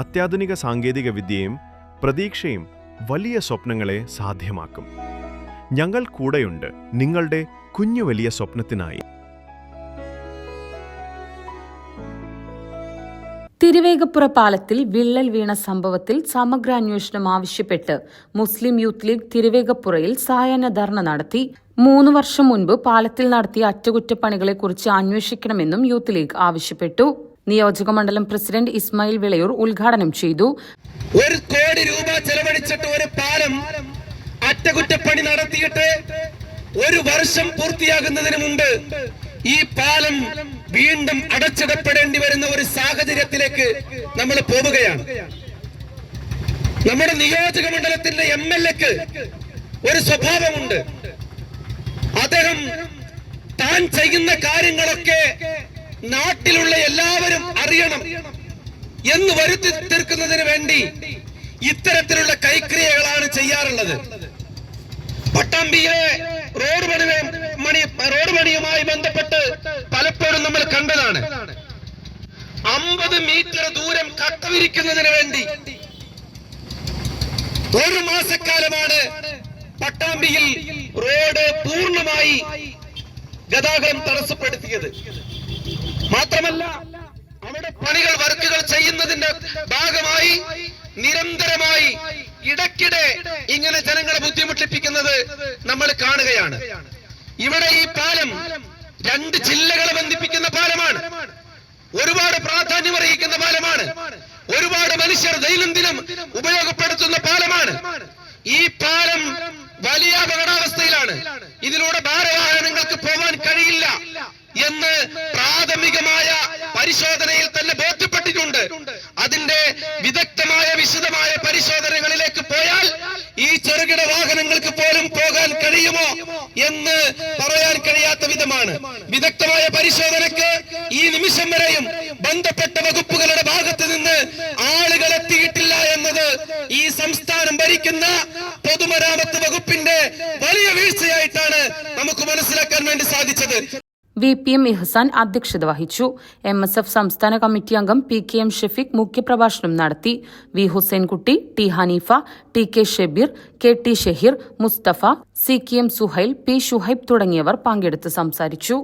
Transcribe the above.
അത്യാധുനിക സാങ്കേതിക വിദ്യയും പ്രതീക്ഷയും വലിയ സ്വപ്നങ്ങളെ സാധ്യമാക്കും. ഞങ്ങൾ കൂടെയുണ്ട് നിങ്ങളുടെ കുഞ്ഞു വലിയ സ്വപ്നത്തിനായി. തിരുവേഗപ്പുറ പാലത്തിൽ വിള്ളൽ വീണ സംഭവത്തിൽ സമഗ്ര അന്വേഷണം ആവശ്യപ്പെട്ട് മുസ്ലിം യൂത്ത് ലീഗ് തിരുവേഗപ്പുറയിൽ സായാഹ്ന ധർണ നടത്തി. മൂന്ന് വർഷം മുൻപ് പാലത്തിൽ നടത്തിയ അറ്റകുറ്റപ്പണികളെക്കുറിച്ച് അന്വേഷിക്കണമെന്നും യൂത്ത് ലീഗ് ആവശ്യപ്പെട്ടു. നിയോജക മണ്ഡലം പ്രസിഡന്റ് ഇസ്മായിൽ വിളയൂർ ഉദ്ഘാടനം ചെയ്തു. ഒരു കോടി രൂപ ചെലവഴിച്ചിട്ട് ഒരു പാലം അറ്റകുറ്റപ്പണി നടത്തിയിട്ട് ഒരു വർഷം പൂർത്തിയാകുന്നതിന് മുമ്പ് ഈ പാലം വീണ്ടും അടച്ചിടപ്പെടേണ്ടി വരുന്ന ഒരു സാഹചര്യത്തിലേക്ക് നമ്മൾ പോവുകയാണ്. നമ്മുടെ നിയോജക മണ്ഡലത്തിന്റെ എം എൽ എക്ക് ഒരു സ്വഭാവമുണ്ട്. അദ്ദേഹം താൻ ചെയ്യുന്ന കാര്യങ്ങളൊക്കെ നാട്ടിലുള്ള എല്ലാവരും അറിയണം എന്ന് വരുത്തി തീർക്കുന്നതിന് വേണ്ടി ഇത്തരത്തിലുള്ള കൈക്രിയകളാണ് ചെയ്യാറുള്ളത്. പട്ടാമ്പിയിലെ റോഡ് പണി മണി റോഡ് പണിയുമായി ബന്ധപ്പെട്ട് പലപ്പോഴും നമ്മൾ കണ്ടതാണ്. അമ്പത് മീറ്റർ ദൂരം കട്ടവിരിക്കുന്നതിന് വേണ്ടി ഒരു മാസക്കാലമാണ് പട്ടാമ്പിയിൽ റോഡ് പൂർണമായി ഗതാഗതം തടസ്സപ്പെടുത്തിയത്. മാത്രമല്ല അവിടെ പണികൾ വർക്കുകൾ ചെയ്യുന്നതിന്റെ ഭാഗമായി നിരന്തരമായി ഇടയ്ക്കിടെ ഇങ്ങനെ ജനങ്ങളെ ബുദ്ധിമുട്ടിപ്പിക്കുന്നത് നമ്മൾ കാണുകയാണ്. ഇവിടെ ഈ പാലം രണ്ട് ജില്ലകളെ ബന്ധിപ്പിക്കുന്ന പാലമാണ്. ഒരുപാട് പ്രാധാന്യം അറിയിക്കുന്ന പാലമാണ്. ഒരുപാട് മനുഷ്യർ ദൈനംദിനം ഉപയോഗപ്പെടുത്തുന്ന പാലമാണ്. ഈ പാലം വലിയ അപകടാവസ്ഥയിലാണ്. ഇതിലൂടെ ഭാരവാഹനങ്ങൾക്ക് പോകാൻ കഴിയില്ല എന്ന് പ്രാഥമികമായ പരിശോധനയിൽ തന്നെ ബോധ്യപ്പെട്ടിട്ടുണ്ട്. അതിന്റെ വിദഗ്ധമായ വിശദമായ പരിശോധനകളിലേക്ക് പോയാൽ ഈ ചെറുകിട വാഹനങ്ങൾക്ക് പോലും പോകാൻ കഴിയുമോ എന്ന് പറയാൻ കഴിയാത്ത വിധമാണ്. വിദഗ്ധമായ പരിശോധനക്ക് ഈ നിമിഷം വരെയും ബന്ധപ്പെട്ട വകുപ്പുകളുടെ ഭാഗത്ത് നിന്ന് ഈ സംസ്ഥാനം ഭരിക്കുന്ന പൊതുമരാമത്ത് വകുപ്പിന്റെ വലിയ വീഴ്ചയായിട്ടാണ് നമുക്ക് മനസ്സിലാക്കാൻ വേണ്ടി സാധിച്ചത്. വി പി എം ഇഹ്സാൻ അധ്യക്ഷത വഹിച്ചു. എം എസ് എഫ് സംസ്ഥാന കമ്മിറ്റി അംഗം പി കെ എം ഷെഫീഖ് മുഖ്യപ്രഭാഷണം നടത്തി. V Hussainkutty T Haneefa T K Shebeer K T Shaheer Musthafa C K M Suhail P Shuhaib തുടങ്ങിയവർ പങ്കെടുത്ത് സംസാരിച്ചു.